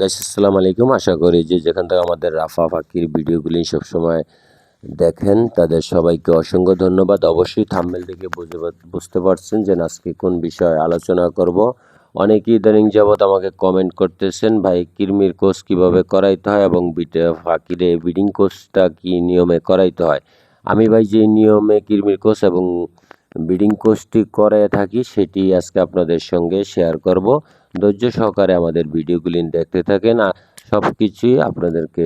Guys আসসালামু আলাইকুম। আশা করি যে যেখান থেকে আমাদের রাফা ফাকির ভিডিওগুলি সবসময় দেখেন, তাদের সবাইকে অসংখ্য ধন্যবাদ। অবশ্যই থাম্বেল থেকে বুঝে বুঝতে পারছেন যে আজকে কোন বিষয়ে আলোচনা করব। অনেকেই ইদানিং যাবৎ আমাকে কমেন্ট করতেছেন, ভাই, কিরমির কোর্স কীভাবে করাইতে হয় এবং ফাকিরে বিডিং কোর্সটা কি নিয়মে করাইতে হয়? আমি ভাই, যে নিয়মে কিরমির কোর্স এবং বিডিং কোর্সটি করে থাকি, সেটি আজকে আপনাদের সঙ্গে শেয়ার করব। ধৈর্য সহকারে আমাদের ভিডিওগুলি দেখতে থাকেন আর সব কিছুই আপনাদেরকে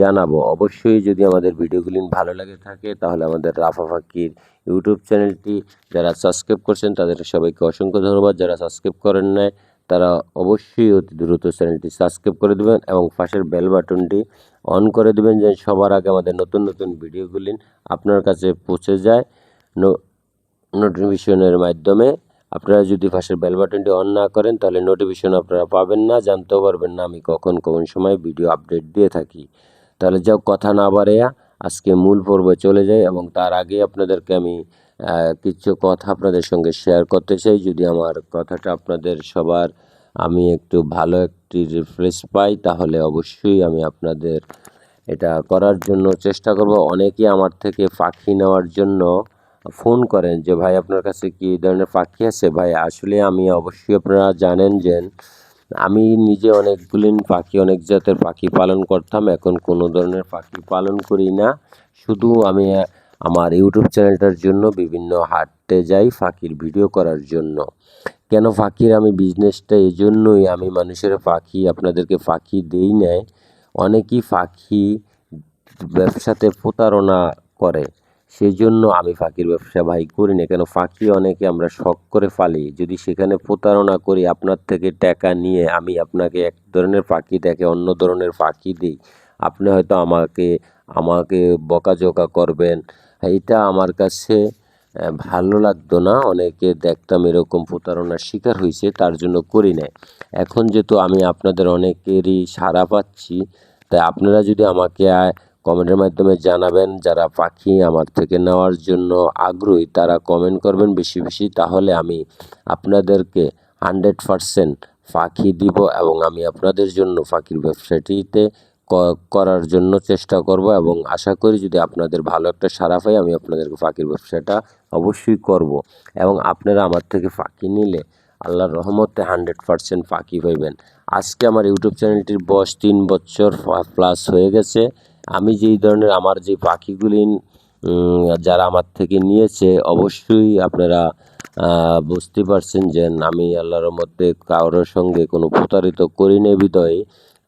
জানাব। অবশ্যই যদি আমাদের ভিডিওগুলি ভালো লাগে থাকে তাহলে আমাদের রাফা ফাকির ইউটিউব চ্যানেলটি যারা সাবস্ক্রাইব করছেন তাদের সবাইকে অসংখ্য ধন্যবাদ। যারা সাবস্ক্রাইব করেন নাই, তারা অবশ্যই অতি দ্রুত চ্যানেলটি সাবস্ক্রাইব করে দেবেন এবং পাশের বেল বাটনটি অন করে দেবেন যেন সবার আগে আমাদের নতুন নতুন ভিডিওগুলি আপনার কাছে পৌঁছে যায়। নোটিফিকেশনের মাধ্যমে আপনারা যদি পাশের বেল বাটনটি অন না করেন, তাহলে নোটিফিকেশন আপনারা পাবেন না, জানতেও পারবেন না আমি কখন কোন সময় ভিডিও আপডেট দিয়ে থাকি। তাহলে যাও কথা না বাড়াইয়া আজকে মূল পর্বে চলে যাই এবং তার আগে আপনাদেরকে আমি কিছু কথা আপনাদের সঙ্গে শেয়ার করতে চাই। যদি আমার কথাটা আপনাদের সবার আমি একটু ভালো একটি রিফ্রেশ পাই, তাহলে অবশ্যই আমি আপনাদের এটা করার জন্য চেষ্টা করব। অনেকেই আমার থেকে পাখি নেওয়ার জন্য ফোন করেন যে, ভাই, আপনার কাছে কি ধরনের পাখি আছে? ভাই, আসলে আমি অবশ্যই আপনারা জানেন যে, আমি নিজে অনেকগুলি পাখি, অনেক জাতের পাখি পালন করতাম। এখন কোনো ধরনের পাখি পালন করি না। শুধু আমি আমার ইউটিউব চ্যানেলটার জন্য বিভিন্ন হাটতে যাই পাখির ভিডিও করার জন্য। কেন পাখির আমি বিজনেসটা এই জন্যই আমি মানুষের পাখি আপনাদেরকে পাখি দেই নেয় অনেকেই পাখি ব্যবসাতে প্রতারণা করে। সেই জন্য আমি ফাঁকির ব্যবসা ভাই করি না। কেন? ফাঁকি অনেকে আমরা শখ করে ফালি। যদি সেখানে প্রতারণা করি, আপনার থেকে টাকা নিয়ে আমি আপনাকে এক ধরনের ফাঁকি দেখে অন্য ধরনের ফাঁকি দিই, আপনি হয়তো আমাকে আমাকে বকাঝোকা করবেন। এটা আমার কাছে ভালো লাগতো না। অনেকে দেখতাম এরকম প্রতারণার শিকার হয়েছে তার জন্য করি না এখন যেহেতু আমি আপনাদের অনেকেরই সাড়া পাচ্ছি, তাই আপনারা যদি আমাকে কমেন্টের মাধ্যমে জানাবেন, যারা পাখি আমার থেকে নেওয়ার জন্য আগ্রহী তারা কমেন্ট করবেন বেশি বেশি, তাহলে আমি আপনাদেরকে হান্ড্রেড পারসেন্ট পাখি দিব এবং আমি আপনাদের জন্য পাখির ব্যবসাটিতে করার জন্য চেষ্টা করব এবং আশা করি যদি আপনাদের ভালো একটা সারা পাই, আমি আপনাদেরকে পাখির ব্যবসাটা অবশ্যই করব এবং আপনারা আমার থেকে পাখি নিলে আল্লাহর রহমতে হান্ড্রেড পারসেন্ট পাখি পাইবেন। আজকে আমার ইউটিউব চ্যানেলটির বয়স তিন বছর প্লাস হয়ে গেছে। আমি যেই ধরনের আমার যে পাখিগুলি যারা আমার থেকে নিয়েছে, অবশ্যই আপনারা বুঝতে পারছেন যে আমি আল্লাহর মধ্যে কারোর সঙ্গে কোনো প্রতারিত করি নে বিদয়ে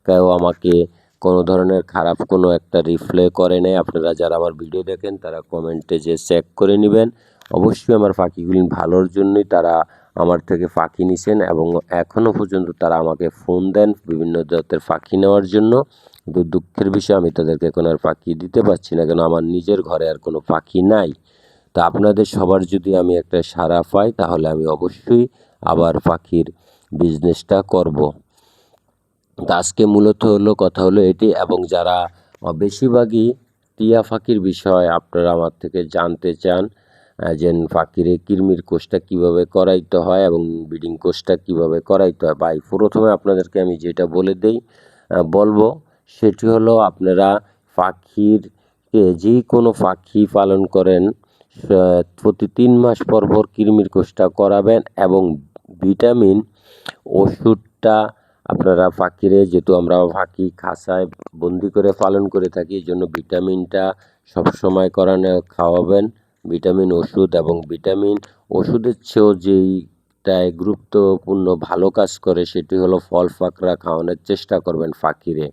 কেউ আমাকে কোনো ধরনের খারাপ কোনো একটা রিপ্লে করে নেয় আপনারা যারা আমার ভিডিও দেখেন, তারা কমেন্টে যে চেক করে নেবেন। অবশ্যই আমার পাখিগুলি ভালোর জন্যই তারা আমার থেকে পাখি নিছেন এবং এখনও পর্যন্ত তারা আমাকে ফোন দেন বিভিন্ন জাতের পাখি নেওয়ার জন্য। কিন্তু দুঃখের বিষয়, আমি তাদেরকে এখন আর পাখি দিতে পারছি না। কেন আমার নিজের ঘরে আর কোনো পাখি নাই। তা আপনাদের সবার যদি আমি একটা সাড়া পাই, তাহলে আমি অবশ্যই আবার পাখির বিজনেসটা করব। তা আজকে মূলত হলো কথা হলো এটি, এবং যারা বেশিরভাগই টিয়া পাখির বিষয় আপনারা আমার থেকে জানতে চান যে পাখিরে কৃমির কোষটা কীভাবে করাইতে হয় এবং ব্রিডিং কোষটা কীভাবে করাইতে হয়। ভাই, প্রথমে আপনাদেরকে আমি যেটা বলে দেই বলব সেটি হলো আপনারা পাখিরকে যে কোনো পাখি পালন করেন প্রতি তিন মাস পর পর কৃমির কোষটা করাবেন এবং ভিটামিন ওষুধটা আপনারা পাখিরে যেহেতু আমরা পাখি খাঁচায় বন্দি করে পালন করে থাকি, এই জন্য ভিটামিনটা সবসময় করানো খাওয়াবেন। ভিটামিন ওষুধ এবং ভিটামিন ওষুধের চেয়েও যেইটায় গুরুত্বপূর্ণ ভালো কাজ করে, সেটি হলো ফল ফাঁকড়া খাওয়ানোর চেষ্টা করবেন পাখিরে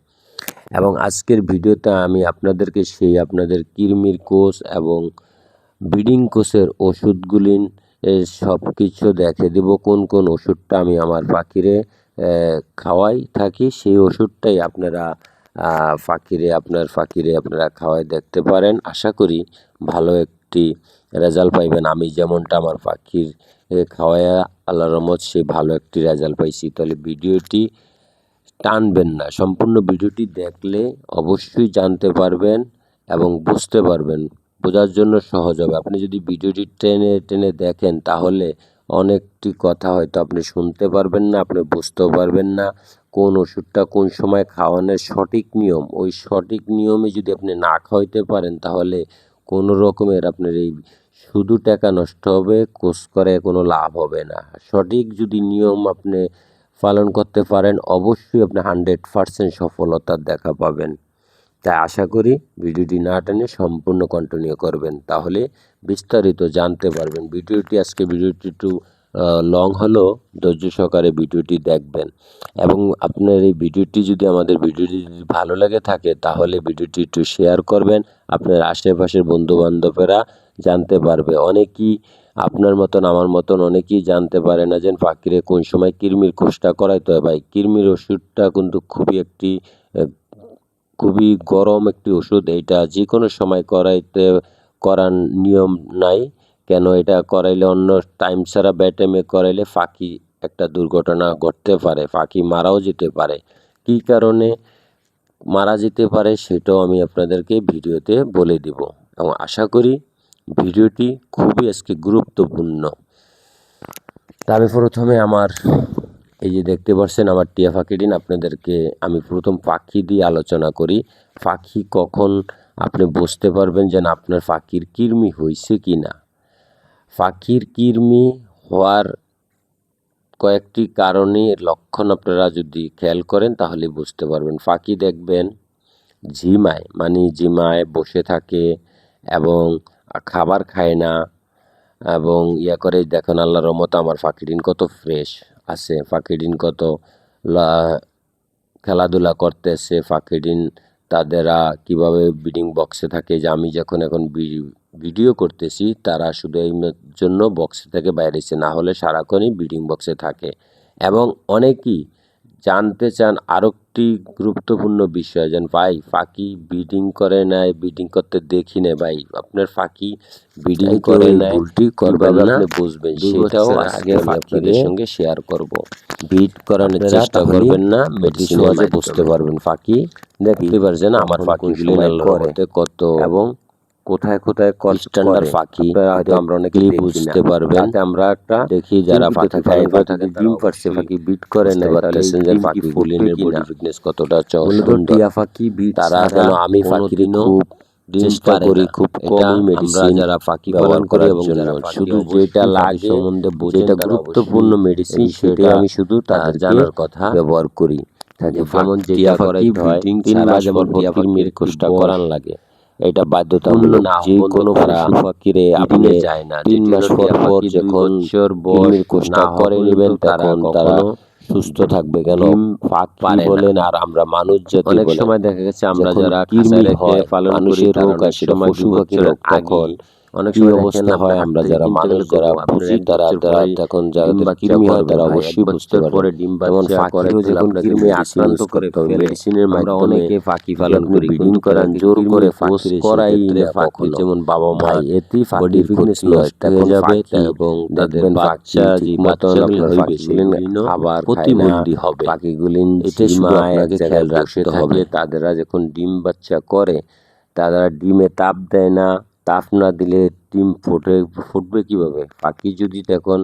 এবং আজকের ভিডিওতে আমি আপনাদেরকে সেই আপনাদের কৃমির কোষ এবং ব্রিডিং কোষের ওষুধগুলি সব কিছু দেখে দেব, কোন কোন ওষুধটা আমি আমার পাখিরে খাওয়াই থাকি, সেই ওষুধটাই আপনারা ফাঁকিরে, আপনার ফাঁকিরে আপনারা খাওয়াই দেখতে পারেন। আশা করি ভালো একটি রেজাল্ট পাইবেন। আমি যেমনটা আমার পাখির খাওয়াইয়া আল্লাহ রহমত, সে ভালো একটি রেজাল্ট পাইছি। তাহলে ভিডিওটি টানবেন না। সম্পূর্ণ ভিডিওটি দেখলে অবশ্যই জানতে পারবেন এবং বুঝতে পারবেন। বোঝার জন্য সহজ হবে। আপনি যদি ভিডিওটি টেনে টেনে দেখেন তাহলে অনেকটি কথা হয়তো আপনি শুনতে পারবেন না, আপনি বুঝতেও পারবেন না কোন ওষুধটা কোন সময় খাওয়ানোর সঠিক নিয়ম। ওই সঠিক নিয়মে যদি আপনি না খাওয়াইতে পারেন তাহলে কোনো রকমের আপনার এই শুধু টাকা নষ্ট হবে কোর্স করে কোনো লাভ হবে না। সঠিক যদি নিয়ম আপনি পালন করতে পারেন, অবশ্যই আপনি হান্ড্রেড পারসেন্ট সফলতার দেখা পাবেন। তাই আশা করি ভিডিওটি না টেনে সম্পূর্ণ কন্টিনিউ করবেন। তাহলে বিস্তারিত জানতে পারবেন। ভিডিওটি আজকে ভিডিওটি একটু লং হলেও ধৈর্য সহকারে ভিডিওটি দেখবেন। এবং আপনার এই ভিডিওটি যদি আমাদের ভিডিওটি যদি ভালো লাগে থাকে, তাহলে ভিডিওটি একটু শেয়ার করবেন। আপনার আশেপাশের বন্ধুবান্ধবেরা জানতে পারবে। অনেকেই আপনার মতন, আমার মতন অনেকেই জানতে পারে না যে পাখিরে কোন সময় কৃমির কোষটা করাইতে হয় ভাই কৃমির ওষুধটা কিন্তু খুবই একটি খুবই গরম একটি ওষুধ। এইটা যে কোনো সময় করাইতে, করার নিয়ম নাই। কেন এটা করাইলে অন্য টাইম ছাড়া ব্যাটেমে করাইলে ফাঁকি একটা দুর্ঘটনা ঘটতে পারে, ফাঁকি মারাও যেতে পারে। কী কারণে মারা যেতে পারে সেটাও আমি আপনাদেরকে ভিডিওতে বলে দিব। এবং আশা করি ভিডিওটি খুবই আজকে গুরুত্বপূর্ণ। আমি প্রথমে আমার, এই যে দেখতে পাচ্ছেন আমার টিয়া পাখিটিন, আপনাদেরকে আমি প্রথম পাখি দিয়ে আলোচনা করি। পাখি কখন আপনি বুঝতে পারবেন যেন আপনার পাখির কৃমি হয়েছে কি না পাখির কৃমি হওয়ার কয়েকটি কারণে লক্ষণ আপনারা যদি খেয়াল করেন, তাহলে বুঝতে পারবেন। পাখি দেখবেন ঝিমায় মানে ঝিমায় বসে থাকে এবং খাবার খায় না এবং ইয়া করে দেখেন আল্লাহ রহমত আমার ফাঁকিডিন কত ফ্রেশ আছে ফাঁকিডিন কত খেলাধুলা করতেছে ফাঁকিডিন তাদেরা কীভাবে ব্রিডিং বক্সে থাকে যে আমি যখন এখন ভিডিও করতেছি তারা শুধু এই জন্য বক্সে থেকে বাইরেছে না হলে সারাক্ষণই ব্রিডিং বক্সে থাকে। এবং অনেকেই জানতে চান আরও একটি গুরুত্বপূর্ণ বিষয়। যেন ভাই ফাঁকি বিডিং করে নাই বিডিং করতে দেখি না ভাই। আপনার ফাঁকি বিডিং করে নাই ভুলটি করবেন না। আপনি বুঝবেন? সেটাও আগে আপনাদের সঙ্গে শেয়ার করব। বিট করানোর চেষ্টা করবেন না মেডিসিন বুঝতে পারবেন ফাঁকি। দেখতে পারছেন আমার ফাঁকি করে কত এবং কোথায় কোথায় স্ট্যান্ডার্ড ফাঁকি হয়তো আমরা দেখলেই বুঝতে না। পারবেন। আমরা একটা দেখি যারা ফাঁকি করে থাকে, ডিম পারছে ফাঁকি বিট করে নেই পারতেছেন যে ফাঁকি ফাঁকি ফুটবে বডি ফিটনেস কতটা মূলত সুন্দর। টিয়া বিট তারা আমি কোনো ফাঁকির দিনও খুব চেষ্টা করি খুব কমই মেডিসিন যারা ফাঁকি ব্যবহার করি এবং শুধু ফাঁকি যেটা লাগে ফাঁকি সম্বন্ধে যেটা গুরুত্বপূর্ণ মেডিসিন সেটা আমি শুধু তাদের জানার কথা ব্যবহার করি। থাকে। যেমন যেটা হয় তিন মাস যেমন পর টিয়া কৃমির পাখির কোষটা করান লাগে। এটা বাধ্যতামূলক না যে কোনো তারা পশু আপনি যায় না। তিন মাস পর পর যখন বয়স কোষটা করে নেবেন তখন তারা সুস্থ থাকবে কেন? পারে বলেন? আর আমরা মানুষ জাতি অনেক সময় দেখা গেছে আমরা যারা রেখে হয় পালন করি তারা সময় পশু পাখির তখন অনেক সময় অবস্থা হয় আমরা যারা মানুষ যারা বুঝি তারা তারা যাদের কৃমি হয় তারা অবশ্যই বুঝতে পারে ডিম যেমন বাচ্চা করে ফাঁকিরও যখন কৃমি আক্রান্ত করে মেডিসিনের মাধ্যমে অনেকে ফাঁকি পালন ব্রিডিং করান জোর করে করাই না ফাঁকির যেমন বাবা মা এতেই নষ্ট হয়ে হয়ে যাবে এবং তাদের বাচ্চা যে মতন আপনার ফাঁকিগুলিন ফাঁকিগুলিন প্রতিবন্ধী হবে। পাখিগুলিন এটা শুধু আপনাকে খেয়াল রাখতে হবে। তাদেরা যখন ডিম বাচ্চা করে তারা ডিমে তাপ দেয় না তাপ না দিলে ডিম ফুটে, ফুটবে কীভাবে? পাখি যদি তখন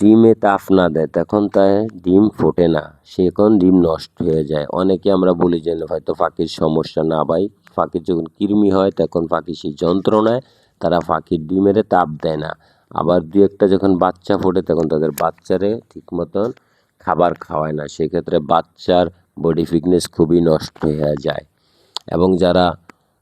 ডিমে তাপ না দেয়, তখন তাই ডিম ফোটে না। সেখন ডিম নষ্ট হয়ে যায়। অনেকে আমরা বলি যে, হয়তো পাখির সমস্যা না ভাই। পাখির যখন কৃমি হয়, তখন পাখি সেই যন্ত্রণায় তারা পাখির ডিমেরে তাপ দেয় না। আবার দু একটা যখন বাচ্চা ফোটে, তখন তাদের বাচ্চারে ঠিক মতন খাবার খাওয়ায় না। সেক্ষেত্রে বাচ্চার বডি ফিটনেস খুবই নষ্ট হয়ে যায়। এবং যারা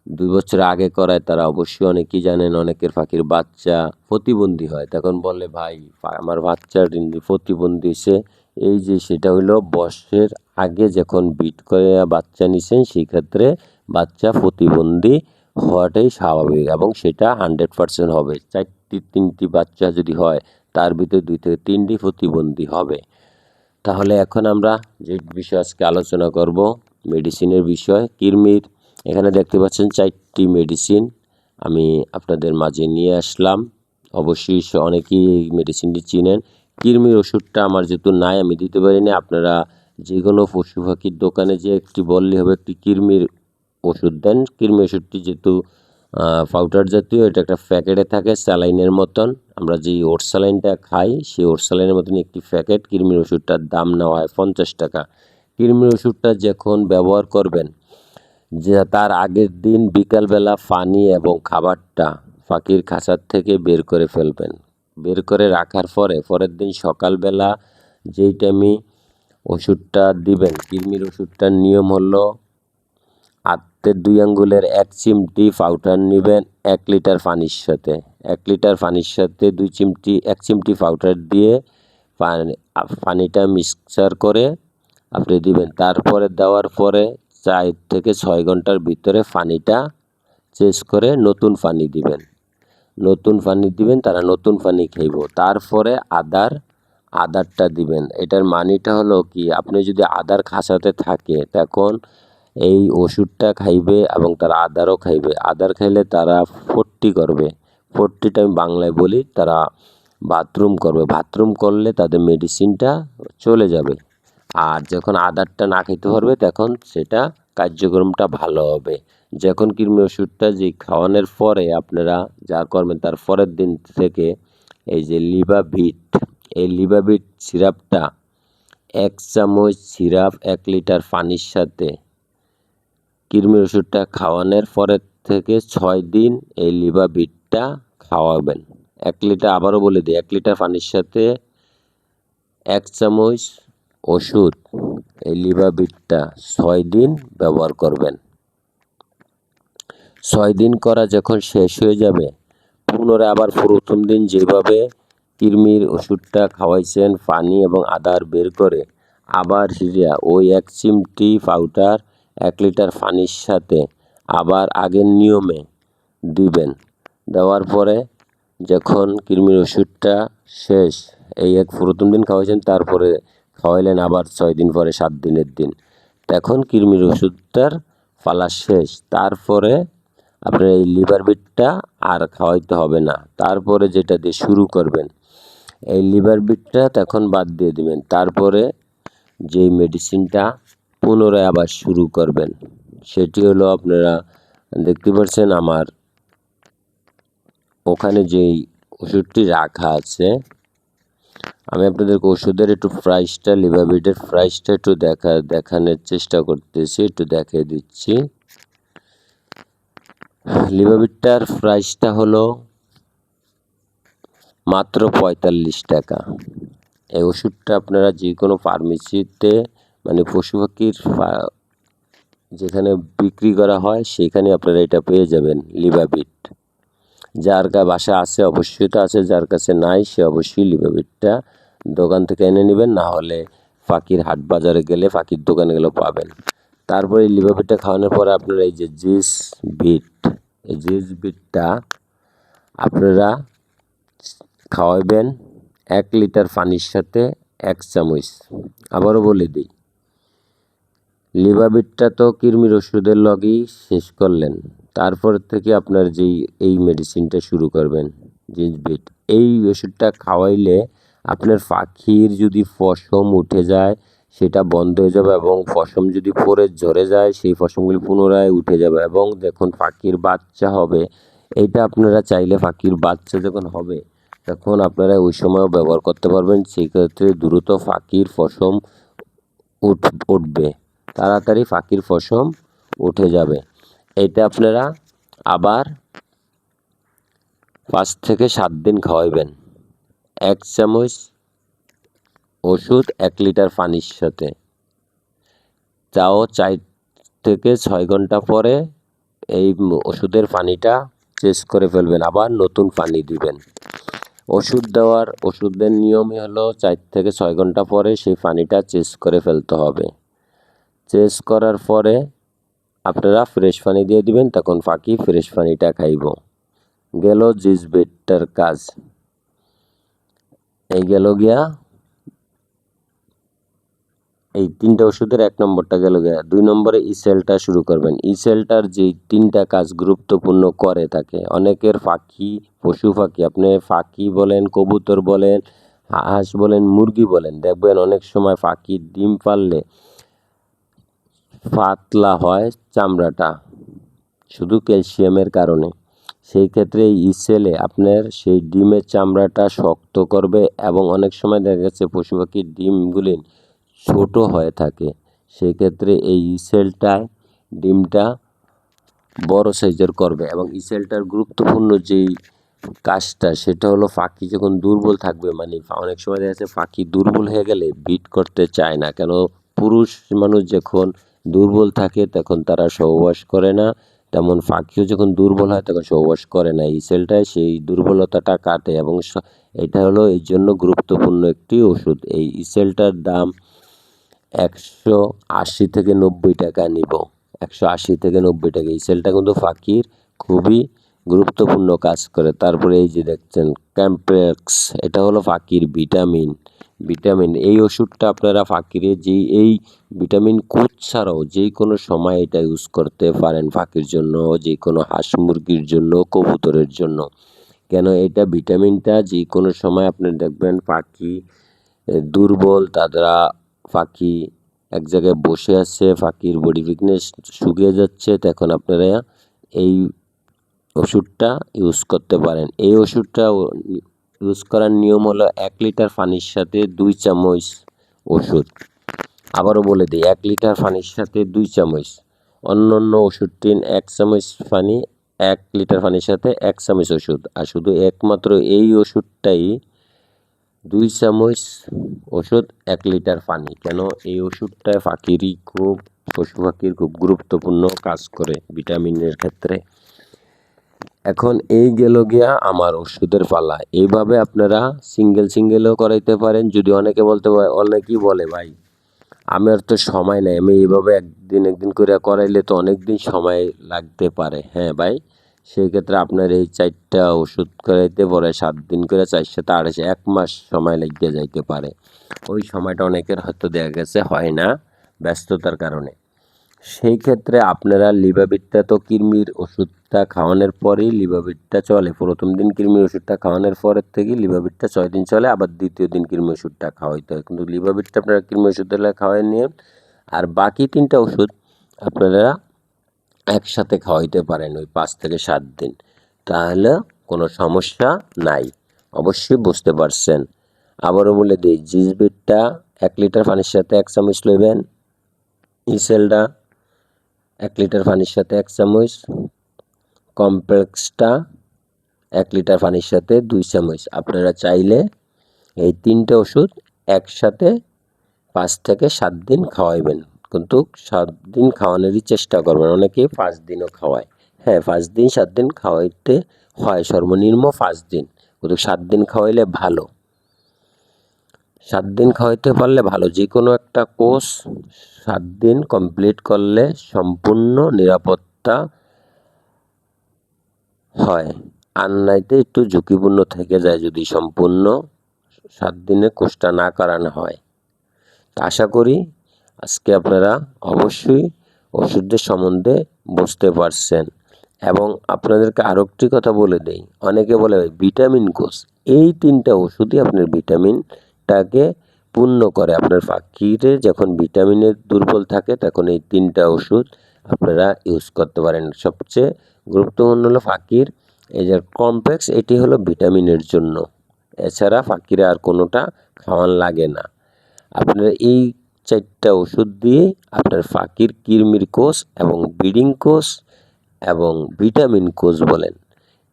দুই বছর আগে করায় তারা অবশ্যই অনেকেই জানেন, অনেকের পাখির বাচ্চা, প্রতিবন্ধী হয়। তখন বলে, ভাই আমার বাচ্চার ইন- প্রতিবন্ধী সে। এই যে সেটা হলো বর্ষের আগে যখন বিট করে বাচ্চা নিছেন, সেই ক্ষেত্রে বাচ্চা প্রতিবন্ধী হওয়াটাই স্বাভাবিক এবং সেটা হান্ড্রেড পার্সেন্ট হবে। চারটি, তিনটি বাচ্চা যদি হয়, তার ভিতরে দুই থেকে তিনটি প্রতিবন্ধী হবে। তাহলে এখন আমরা যে বিষয় আজকে আলোচনা করব, মেডিসিনের বিষয় কৃমির এখানে দেখতে পাচ্ছেন চারটি মেডিসিন আমি আপনাদের মাঝে নিয়ে আসলাম। অবশ্যই অনেকেই এই মেডিসিনটি চিনেন। কৃমির ওষুধটা আমার যেহেতু নাই, আমি দিতে পারি না আপনারা যে কোনো পশু পাখির দোকানে যে একটি বললে হবে, একটি কৃমির ওষুধ দেন। কৃমি ওষুধটি যেহেতু পাউডার জাতীয়, এটা একটা প্যাকেটে থাকে, স্যালাইনের মতন। আমরা যেই ওরসালাইনটা খাই, সেই ওরসালাইনের মতন একটি প্যাকেট। কৃমির ওষুধটার দাম নেওয়া হয় পঞ্চাশ টাকা। কৃমির ওষুধটা যখন ব্যবহার করবেন যে তার আগের দিন বিকালবেলা পানি এবং খাবারটা পাখির খাঁচার থেকে বের করে ফেলবেন। বের করে রাখার পরে, পরের দিন সকালবেলা যেই টাইমে ওষুধটা দিবেন, কৃমির ওষুধটার নিয়ম হলো আত্মের দুই আঙ্গুলের এক চিমটি পাউডার নেবেন এক লিটার পানির সাথে। এক লিটার পানির সাথে দুই চিমটি, এক চিমটি পাউডার দিয়ে পানি- পানিটা মিক্সচার করে আপনি দিবেন। তারপরে দেওয়ার পরে চার থেকে ছয় ঘণ্টার ভিতরে পানিটা চেঞ্জ করে নতুন পানি দিবেন। নতুন পানি দিবেন, তারা নতুন পানি খাইব। তারপরে আদার, আদারটা দিবেন। এটার মানিটা হলো কি, আপনি যদি আদার খাসাতে থাকে, তখন এই ওষুধটা খাইবে এবং তারা আদারও খাইবে। আদার খাইলে তারা ফট্টি করবে। ফট্টিটা আমি বাংলায় বলি, তারা বাথরুম করবে। বাথরুম করলে তাদের মেডিসিনটা চলে যাবে। আর যখন আদারটা না খেতে পারবে তখন সেটা কার্যক্রমটা ভালো হবে। যখন কৃমি ওষুধটা যে খাওয়ানোর পরে আপনারা যা করবেন তার পরের দিন থেকে এই যে লিভাবিট এই লিভাবিট সিরাপটা এক চামচ সিরাপ এক লিটার পানির সাথে কৃমির ওষুধটা খাওয়ানোর পরের থেকে ছয় দিন এই লিভাবিটটা খাওয়াবেন। এক লিটার আবারও বলে দিই এক লিটার পানির সাথে এক চামচ ওষুধ, এই লিভাবিটটা ছয় দিন ব্যবহার করবেন। ছয় দিন করা যখন শেষ হয়ে যাবে, পুনরায় আবার প্রথম দিন যেভাবে কৃমির ওষুধটা খাওয়াইছেন, পানি এবং আদার বের করে, আবার হিরিয়া ওই এক চিমটি পাউডার, এক লিটার পানির সাথে আবার আগের নিয়মে দিবেন। দেওয়ার পরে যখন কৃমির ওষুধটা শেষ, এই এক প্রথম দিন খাওয়াইছেন, তারপরে খাওয়াইলেন আবার ছয় দিন পরে, সাত দিনের দিন। তখন কৃমির ওষুধটার পালা শেষ। তারপরে আপনার এই লিভার বিটটা আর খাওয়াইতে হবে না। তারপরে যেটা দিয়ে শুরু করবেন, এই লিভার বিটটা তখন বাদ দিয়ে দিবেন। তারপরে যেই মেডিসিনটা পুনরায় আবার শুরু করবেন, সেটি হলো আপনারা দেখতে পাচ্ছেন আমার ওখানে যেই ওষুধটি রাখা আছে আমি আপনাদেরকে ওষুধের একটু প্রাইসটা লিভাবিটের প্রাইসটা একটু দেখা, দেখানোর চেষ্টা করতেছি, একটু দেখিয়ে দিচ্ছি। লিভাবিটটার প্রাইসটা হলো মাত্র পঁয়তাল্লিশ টাকা। এই ওষুধটা আপনারা যে কোনো ফার্মেসিতে মানে পশু পাখির যেখানে বিক্রি করা হয়, সেখানে আপনারা এটা পেয়ে যাবেন লিভাবিট যার কা বাসা আছে অবশ্যই তো আছে, যার কাছে নাই, সে অবশ্যই লিভাবিটটা দোকান থেকে এনে নেবেন। না হলে ফাঁকির হাট বাজারে গেলে ফাঁকির দোকানে গেলেও পাবেন। তারপরে লিভাবিটটা খাওয়ানোর পরে আপনারা এই যে জিস বিট, এই জিস বিটটা আপনারা খাওয়াবেন এক লিটার পানির সাথে এক চামচ। আবারও বলে দিই লিভাবিটটা তো কৃমির ওষুধের লগেই শেষ করলেন। তারপর থেকে আপনার যেই, এই মেডিসিনটা শুরু করবেন। জিনসবিট এই ওষুধটা খাওয়াইলে আপনার পাখির যদি ফসম উঠে যায়, সেটা বন্ধ হয়ে যাবে এবং ফসম যদি পরে ঝরে যায়, সেই পশমগুলি পুনরায় উঠে যাবে এবং যখন পাখির বাচ্চা হবে, এটা আপনারা চাইলে পাখির বাচ্চা যখন হবে, তখন আপনারা ওই সময়ও ব্যবহার করতে পারবেন। সেক্ষেত্রে দ্রুত ফাঁকির ফসম উঠ, উঠবে। তাড়াতাড়ি ফাঁকির ফসম উঠে যাবে। এটা আপনারা আবার পাঁচ থেকে সাত দিন খাওয়াইবেন। এক চামচ ওষুধ, এক লিটার পানির সাথে। তাও চার থেকে ছয় ঘণ্টা পরে এই ওষুধের পানিটা চেঞ্জ করে ফেলবেন, আবার নতুন পানি দিবেন। ওষুধ দেওয়ার, ওষুধের নিয়মই হলো চার থেকে ছয় ঘণ্টা পরে সেই পানিটা চেঞ্জ করে ফেলতে হবে। চেঞ্জ করার পরে আপনারা ফ্রেশ পানি দিয়ে দিবেন, তখন পাখি ফ্রেশ পানিটা খাইব। গেল জিস বেডটার কাজ। এই গেল গিয়া, এই তিনটা ওষুধের এক নম্বরটা গেল গিয়া। দুই নম্বরে ইসেলটা শুরু করবেন। ইসেলটার যে তিনটা কাজ গুরুত্বপূর্ণ করে থাকে, অনেকের পাখি পশু পাখি আপনি পাখি বলেন, কবুতর বলেন, হাঁস বলেন, মুরগি বলেন, দেখবেন অনেক সময় পাখির ডিম পারলে পাতলা হয় চামড়াটা, শুধু ক্যালসিয়ামের কারণে। সেই ক্ষেত্রে এই ইসেলে আপনার সেই ডিমের চামড়াটা শক্ত করবে এবং অনেক সময় দেখা গেছে পশু পাখির ডিমগুলি ছোট হয়ে থাকে। সেই ক্ষেত্রে এই ইসেলটায় ডিমটা বড় সাইজের করবে এবং ইসেলটার গুরুত্বপূর্ণ যেই কাজটা, সেটা হলো পাখি যখন দুর্বল থাকবে মানে অনেক সময় দেখা যাচ্ছে পাখি দুর্বল হয়ে গেলে বিট করতে চায় না। কেন? পুরুষ মানুষ যখন দুর্বল থাকে, তখন তারা সহবাস করে না। তেমন পাখিও যখন দুর্বল হয়, তখন সহবাস করে না। এই সেলটায় সেই দুর্বলতাটা কাটে এবং এটা হলো এই জন্য গুরুত্বপূর্ণ একটি ওষুধ। এই ইসেলটার দাম একশো আশি থেকে নব্বই টাকা নিব। একশো আশি থেকে নব্বই টাকা। এই সেলটা কিন্তু ফাঁকির খুবই গুরুত্বপূর্ণ কাজ করে। তারপরে এই যে দেখছেন ক্যাম্প্রেক্স এটা হলো ফাঁকির ভিটামিন। ভিটামিন এই ওষুধটা আপনারা ফাঁকিরে যে এই ভিটামিন কোচ ছাড়াও যে কোনো সময় এটা ইউজ করতে পারেন ফাঁকির জন্য যে কোনো হাঁস মুরগির জন্য, কবুতরের জন্য। কেন এটা ভিটামিনটা যে কোনো সময় আপনি দেখবেন পাখি দুর্বল, তারা পাখি এক জায়গায় বসে আছে পাখির বডি ফিটনেস শুকিয়ে যাচ্ছে, তখন আপনারা এই ওষুধটা ইউজ করতে পারেন। এই ওষুধটা ইউজ করার নিয়ম হলো এক লিটার পানির সাথে দুই চামচ ওষুধ। আবারও বলে দিই, এক লিটার পানির সাথে দুই চামচ। অন্য অন্য ওষুধটি এক চামচ পানি, এক লিটার পানির সাথে এক চামচ ওষুধ। আর শুধু একমাত্র এই ওষুধটাই, দুই চামচ ওষুধ, এক লিটার পানি। কেন? এই ওষুধটা পাখিরই খুব, পশু পাখির খুব গুরুত্বপূর্ণ কাজ করে ভিটামিনের ক্ষেত্রে। এখন এই গেল গিয়া আমার ওষুধের পালা। এইভাবে আপনারা সিঙ্গেল সিঙ্গেলও করাইতে পারেন। যদি অনেকে বলতে পারে, অনেকেই বলে, ভাই আমার তো সময় নাই। আমি এইভাবে একদিন একদিন করে করাইলে তো অনেক দিন সময় লাগতে পারে। হ্যাঁ ভাই, সেই ক্ষেত্রে আপনার এই চারটা ওষুধ করাইতে পরে সাত দিন করে চার সাথে আড়াইশো এক মাস সময় লাগিয়ে যাইতে পারে। ওই সময়টা অনেকের হয়তো দেখা গেছে হয় না ব্যস্ততার কারণে। সেই ক্ষেত্রে আপনারা লিভাবিটটা তো কৃমির ওষুধটা খাওয়ানোর পরেই লিভাবিটটা চলে। প্রথম দিন কৃমির ওষুধটা খাওয়ানোর পরের থেকে লিভাবিটটা ছয় দিন চলে, আবার দ্বিতীয় দিন কৃমি ওষুধটা খাওয়াইতে হয়। কিন্তু লিভাবিটটা আপনারা কৃমি ওষুধ খাওয়াই নিয়ে, আর বাকি তিনটা ওষুধ আপনারা একসাথে খাওয়াইতে পারেন ওই পাঁচ থেকে সাত দিন। তাহলে কোনো সমস্যা নাই। অবশ্যই বুঝতে পারছেন। আবারও বলে দিই জিজবিটটা এক লিটার পানির সাথে এক চামচ লইবেন ইসেলটা এক লিটার পানির সাথে এক চামচ কমপ্লেক্সটা, এক লিটার পানির সাথে দুই চামচ। আপনারা চাইলে এই তিনটে ওষুধ একসাথে পাঁচ থেকে সাত দিন খাওয়াইবেন। কিন্তু সাত দিন খাওয়ানোরই চেষ্টা করবেন। অনেকে পাঁচ দিনও খাওয়ায়। হ্যাঁ পাঁচ দিন, সাত দিন খাওয়াইতে হয়। সর্বনিম্ন পাঁচ দিন। কিন্তু সাত দিন খাওয়াইলে ভালো। সাত দিন খাওয়াইতে পারলে ভালো। যে কোনো একটা কোর্স সাত দিন কমপ্লিট করলে সম্পূর্ণ নিরাপত্তা হয়। আর একটু ঝুঁকিপূর্ণ থেকে যায় যদি সম্পূর্ণ সাত দিনে কোর্সটা না করানো হয়। আশা করি আজকে আপনারা অবশ্যই ওষুধের সম্বন্ধে বুঝতে পারছেন। এবং আপনাদেরকে আরও একটি কথা বলে দেই। অনেকে বলে ভিটামিন কোষ এই তিনটা ওষুধই আপনার ভিটামিনটাকে পূর্ণ করে। আপনার পাখিরে যখন ভিটামিনের দুর্বল থাকে, তখন এই তিনটা ওষুধ আপনারা ইউজ করতে পারেন। সবচেয়ে গুরুত্বপূর্ণ হলো পাখির এই যে কমপ্লেক্স এটি হলো ভিটামিনের জন্য। এছাড়া পাখিরে আর কোনোটা খাওয়ান লাগে না। আপনারা এই চারটা ওষুধ দিয়ে আপনার ফাঁকির কৃমির কোষ এবং ব্রিডিং কোষ এবং ভিটামিন কোষ বলেন,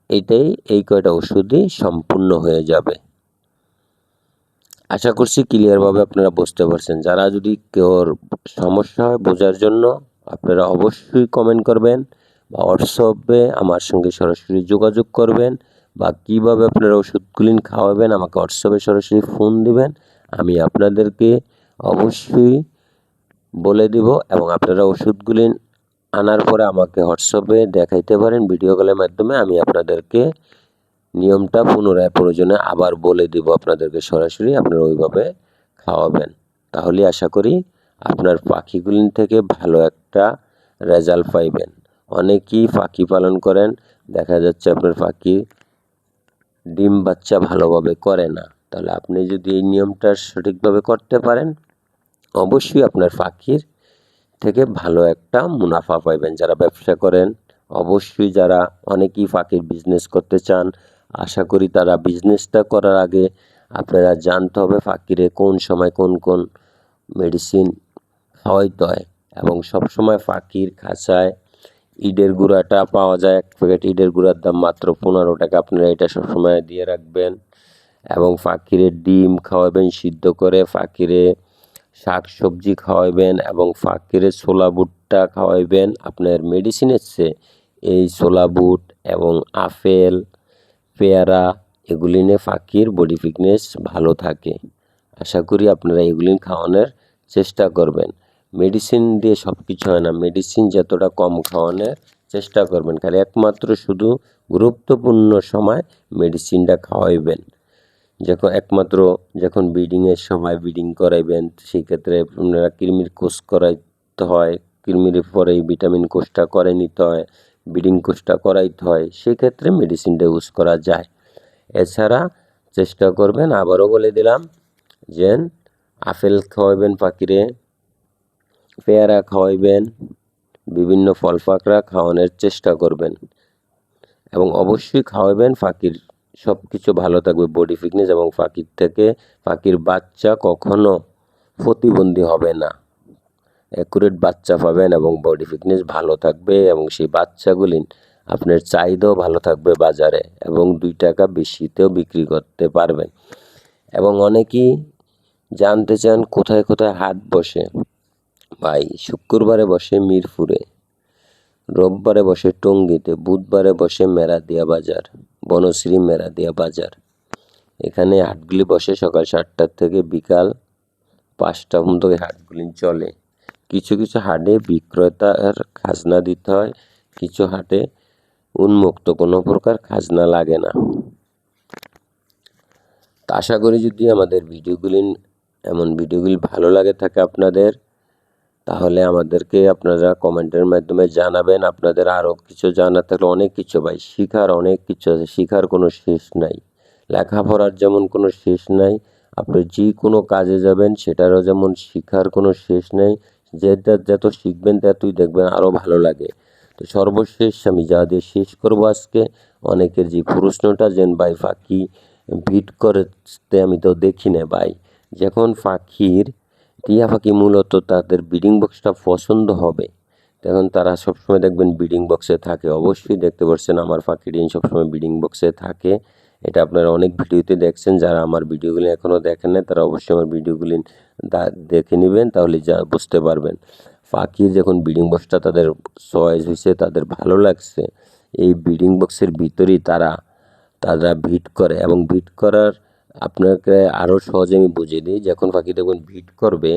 এটাই এই কয়টা ওষুধই সম্পূর্ণ হয়ে যাবে। আশা করছি ক্লিয়ারভাবে আপনারা বুঝতে পারছেন। যারা যদি কেউ সমস্যা হয় বোঝার জন্য আপনারা অবশ্যই কমেন্ট করবেন বা হোয়াটসঅ্যাপে আমার সঙ্গে সরাসরি যোগাযোগ করবেন বা কীভাবে আপনারা ওষুধগুলি খাওয়াবেন আমাকে হোয়াটসঅ্যাপে সরাসরি ফোন দিবেন, আমি আপনাদেরকে অবশ্যই বলে দিব এবং আপনারা ওষুধগুলি আনার পরে আমাকে হোয়াটসঅ্যাপে দেখাইতে পারেন ভিডিও কলের মাধ্যমে আমি আপনাদেরকে নিয়মটা পুনরায় প্রয়োজনে আবার বলে দিব আপনাদেরকে সরাসরি, আপনারা ওইভাবে খাওয়াবেন। তাহলে আশা করি আপনার পাখিগুলি থেকে ভালো একটা রেজাল্ট পাইবেন। অনেকেই পাখি পালন করেন, দেখা যাচ্ছে আপনার পাখি ডিম বাচ্চা ভালোভাবে করে না। তাহলে আপনি যদি এই নিয়মটা সঠিকভাবে করতে পারেন, অবশ্যই আপনার পাখির থেকে ভালো একটা মুনাফা পাইবেন। যারা ব্যবসা করেন, অবশ্যই যারা অনেকেই ফাঁকির বিজনেস করতে চান আশা করি তারা বিজনেসটা করার আগে আপনারা জানতে হবে ফাঁকিরে কোন সময় কোন কোন মেডিসিন খাওয়াইতে হয় এবং সবসময় ফাঁকির খাঁচায় ইটের গুঁড়াটা পাওয়া যায়। এক প্যাকেট ইটের গুঁড়ার দাম মাত্র পনেরো টাকা। আপনারা এটা সবসময় দিয়ে রাখবেন এবং ফাঁকিরে ডিম খাওয়াবেন সিদ্ধ করে, ফাঁকিরে শাক সবজি খাওয়াবেন এবং ফাঁকিরে ছোলা বুটটা খাওয়াইবেন। আপনার মেডিসিনের চেয়ে এই ছোলা বুট এবং আপেল পেয়ারা, এগুলি নিয়ে ফাঁকির বডি ফিটনেস ভালো থাকে। আশা করি আপনারা এগুলি খাওয়ানোর চেষ্টা করবেন। মেডিসিন দিয়ে সব কিছু হয় না। মেডিসিন যতটা কম খাওয়ানোর চেষ্টা করবেন। খালি একমাত্র শুধু গুরুত্বপূর্ণ সময় মেডিসিনটা খাওয়াইবেন। যখন একমাত্র যখন ব্রিডিংয়ের সময় ব্রিডিং করাইবেন সেই ক্ষেত্রে আপনারা কৃমির কোষ করাইতে হয়। কৃমির পরে ভিটামিন কোষটা করে নিতে হয়। ব্রিডিং কোষটা করাইতে হয় সেই ক্ষেত্রে মেডিসিনটা ইউজ করা যায়। এছাড়া চেষ্টা করবেন, আবারও বলে দিলাম যে আপেল খাওয়াইবেন পাখিরে, পেয়ারা খাওয়াইবেন, বিভিন্ন ফল পাকড়া খাওয়ানোর চেষ্টা করবেন। এবং অবশ্যই খাওয়াবেন ফাঁকির সব কিছু ভালো থাকবে, বডি ফিটনেস এবং ফাঁকির থেকে ফাঁকির বাচ্চা কখনো প্রতিবন্ধী হবে না। অ্যাকুরেট বাচ্চা পাবেন এবং বডি ফিটনেস ভালো থাকবে এবং সেই বাচ্চাগুলি আপনার চাহিদাও ভালো থাকবে বাজারে এবং দুই টাকা বেশিতেও বিক্রি করতে পারবেন। এবং অনেকেই জানতে চান কোথায় কোথায় হাট বসে। ভাই, শুক্রবারে বসে মিরপুরে, রোববারে বসে টঙ্গিতে, বুধবারে বসে মেরাদিয়া বাজার, বনশ্রী মেরাদিয়া বাজার। এখানে হাটগুলি বসে সকাল সাতটার থেকে বিকাল পাঁচটা পর্যন্ত হাটগুলি চলে। কিছু কিছু হাটে বিক্রেতার খাজনা দিতে হয়, কিছু হাটে উন্মুক্ত কোনো প্রকার খাজনা লাগে না। তা আশা করি যদি আমাদের ভিডিওগুলি, এমন ভিডিওগুলি ভালো লাগে থাকে আপনাদের, তাহলে আমাদেরকে আপনারা কমেন্টের মাধ্যমে জানাবেন। আপনাদের আরও কিছু জানা থাকলে অনেক কিছু ভাই, শিখার অনেক কিছু আছে, শিখার কোনো শেষ নাই। লেখাপড়ার যেমন কোনো শেষ নাই, আপনি যে কোনো কাজে যাবেন, সেটারও যেমন শিখার কোনো শেষ নেই যেটা যত শিখবেন ততই দেখবেন আরও ভালো লাগে। তো সর্বশেষ আমি যা দিয়ে শেষ করব আজকে, অনেকের যে প্রশ্নটা, যেন ভাই ফাঁকি ভিট করতে আমি তো দেখি না ভাই। যখন ফাঁকির টিয়া পাখি মূলত তাদের ব্রিডিং বক্সটা পছন্দ হবে, তখন তারা সবসময় দেখবেন ব্রিডিং বক্সে থাকে। অবশ্যই দেখতে পাচ্ছেন আমার পাখি ডিম সবসময় ব্রিডিং বক্সে থাকে। এটা আপনারা অনেক ভিডিওতে দেখছেন, যারা আমার ভিডিওগুলি এখনও দেখেন না তারা অবশ্যই আমার ভিডিওগুলি দেখে নেবেন, তাহলে যা, বুঝতে পারবেন। পাখির যখন ব্রিডিং বক্সটা তাদের চয়েস হয়েছে তাদের ভালো লাগছে, এই ব্রিডিং বক্সের ভিতরেই তারা তারা ভিট করে এবং ভিট করার আপনাকে আরও সহজে আমি বুঝিয়ে দিই, যখন পাখি দেখবেন ভিট করবে